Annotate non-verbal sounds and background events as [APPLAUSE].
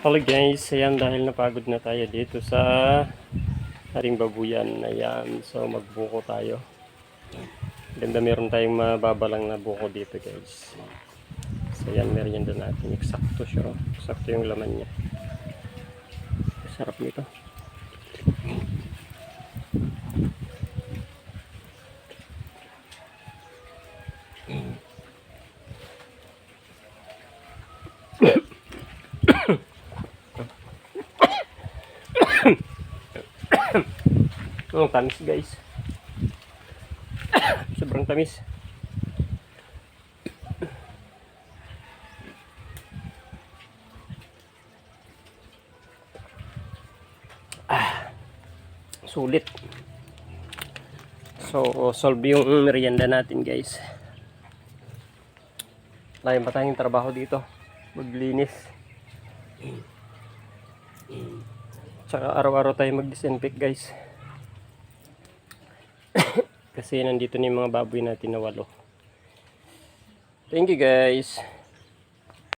Hello guys, ayan dahil napagod na tayo dito sa Haring Babuyan. Ayan, so magbuko tayo. Ganda meron tayong mababalang na buko dito guys. So ayan, merienda natin. Eksakto siya. oh. Eksakto yung laman niya. Sarap nito. [COUGHS] Oh, tamis guys. [COUGHS] Sobrang tamis. [COUGHS] Ah, sulit. So, solve yung merienda natin guys. Layo pa tayong trabaho dito. Maglinis. Tsaka araw-araw tayo mag-disinfect guys. [COUGHS] Kasi nandito na yung mga baboy natin na walo. Thank you guys.